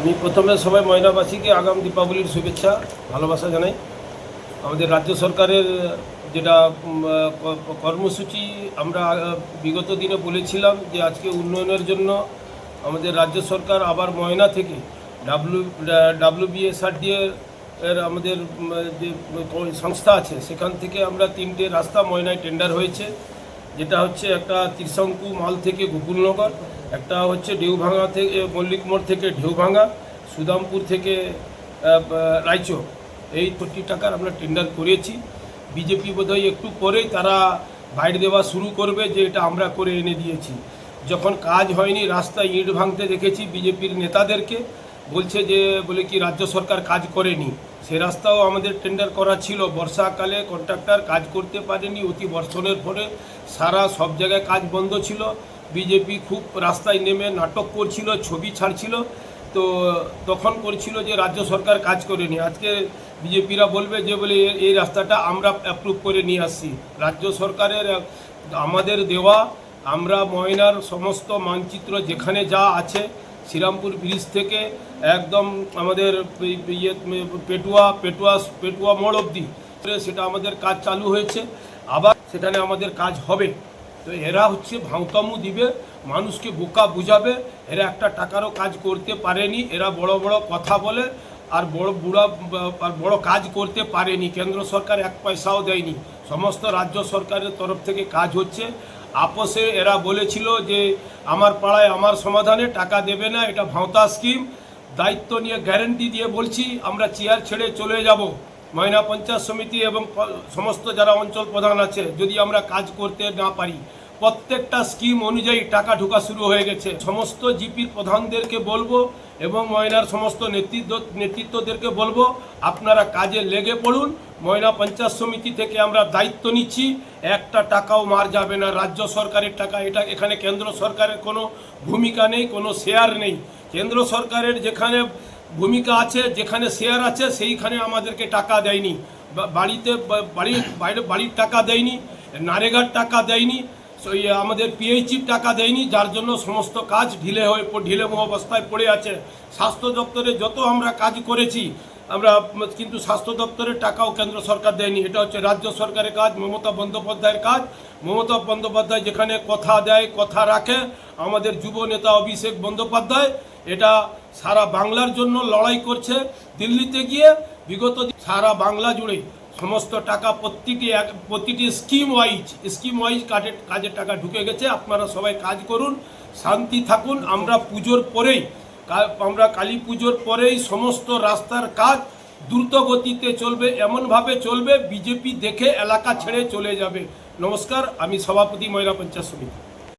আমি প্রথমে সবাই ময়নাবাসীকে আগাম দীপাবলির শুভেচ্ছা, ভালোবাসা জানাই। আমাদের রাজ্য সরকারের যেটা কর্মসূচি, আমরা বিগত দিনে বলেছিলাম যে আজকে উন্নয়নের জন্য আমাদের রাজ্য সরকার আবার ময়না থেকে ডাব্লিউ ডাব্লিউ বিএসআরডি এর আমাদের যে সংস্থা আছে, সেখান থেকে আমরা তিনটে রাস্তা ময়নায় টেন্ডার হয়েছে। যেটা হচ্ছে একটা ত্রিশঙ্কু মাল থেকে গোকুলনগর একটা হচ্ছে ঢেউভাঙা থেকে, মল্লিক মোড় থেকে ঢেউভাঙা সুদামপুর থেকে রায়চক। এই কোটি টাকার আমরা টেন্ডার করেছি। বিজেপি বোধহয় একটু পরেই তারা বাইরে দেওয়া শুরু করবে যে এটা আমরা করে এনে দিয়েছি। যখন কাজ হয়নি, রাস্তায় ইট ভাঙতে দেখেছি বিজেপির নেতাদেরকে। বলছে যে, বলে কি, রাজ্য সরকার কাজ করেনি। সে রাস্তাও আমাদের টেন্ডার করা ছিল। বর্ষাকালে কন্ট্রাক্টর কাজ করতে পারেনি, অতি বর্ষণের পরে সারা সব জায়গায় কাজ বন্ধ ছিল। বিজেপি খুব রাস্তায় নেমে নাটক করছিল, ছবি ছাড়ছিল। তো তখন করছিল যে রাজ্য সরকার কাজ করেনি আজকে বিজেপিরা বলবে যে বলে এই রাস্তাটা আমরা অ্যাপ্রুভ করে নিয়ে আসছি। রাজ্য সরকারের, আমাদের দেওয়া, আমরা ময়নার সমস্ত মানচিত্র যেখানে যা আছে, শ্রীরামপুর ব্রিজ থেকে একদম আমাদের ইয়ে পেটুয়া পেটুয়া পেটুয়া মোড় অবধি। সেটা আমাদের কাজ চালু হয়েছে। আবার সেখানে আমাদের কাজ হবে। তো এরা হচ্ছে ভাঁওতামু দিবে, মানুষকে বোকা বুঝাবে, এরা একটা টাকারও কাজ করতে পারেনি, এরা বড় বড় কথা বলে, আর বড় বুড়া, আর বড় কাজ করতে পারেনি, কেন্দ্র সরকার এক পয়সাও দেয়নি, সমস্ত রাজ্য সরকারের তরফ থেকে কাজ হচ্ছে। আপোষে এরা বলেছিল যে, আমার পাড়ায় আমার সমাধানে টাকা দেবে না, এটা ভাঁওতা স্কিম দায়িত্ব নিয়ে গ্যারেন্টি দিয়ে বলছি, আমরা চেয়ার ছেড়ে চলে যাব। ময়না পঞ্চায়েত সমিতি এবং সমস্ত যারা অঞ্চল প্রধান আছে, যদি আমরা কাজ করতে না পারি, প্রত্যেকটা স্কিম অনুযায়ী টাকা ঢোকা শুরু হয়ে গেছে। সমস্ত জিপির প্রধানদেরকে বলব এবং ময়নার সমস্ত নেতৃত্ব, নেতৃত্বদেরকে বলব, আপনারা কাজে লেগে পড়ুন। ময়না পঞ্চায়েত সমিতি থেকে আমরা দায়িত্ব নিচ্ছি, একটা টাকাও মার যাবে না। রাজ্য সরকারের টাকা, এটা এখানে কেন্দ্র সরকারের কোনো ভূমিকা নেই, কোনো শেয়ার নেই। কেন্দ্র সরকারের যেখানে ভূমিকা আছে, যেখানে শেয়ার আছে, সেইখানে আমাদেরকে টাকা দেয়নি। বাড়িতে বাড়ির বাইরে, বাড়ির টাকা দেয়নি, নারেগার টাকা দেয়নি আমাদের পিএইচির টাকা দেয়নি, যার জন্য সমস্ত কাজ ঢিলে হয়ে, ঢিলে অবস্থায় পড়ে আছে। স্বাস্থ্য দপ্তরে যত আমরা কাজ করেছি, আমরা, কিন্তু স্বাস্থ্য দপ্তরের টাকাও কেন্দ্র সরকার দেয়নি। এটা হচ্ছে রাজ্য সরকারের কাজ, মমতা বন্দ্যোপাধ্যায়ের কাজ। মমতা বন্দ্যোপাধ্যায় যেখানে কথা দেয়, কথা রাখে আমাদের যুব নেতা অভিষেক বন্দ্যোপাধ্যায়, এটা সারা বাংলার জন্য লড়াই করছে। দিল্লিতে গিয়ে বিগত সারা বাংলা জুড়ে সমস্ত টাকা প্রতিটি এক, প্রতিটি স্কিম ওয়াইজ স্কিম ওয়াইজ কাজের কাজের টাকা ঢুকে গেছে। আপনারা সবাই কাজ করুন, শান্তি থাকুন। আমরা পুজোর পরেই আমরা কালী পুজোর পরেই সমস্ত রাস্তার কাজ দ্রুত গতিতে চলবে, এমনভাবে চলবে, বিজেপি দেখে এলাকা ছেড়ে চলে যাবে। নমস্কার, আমি সভাপতি ময়না পঞ্চায়েত সমিতি।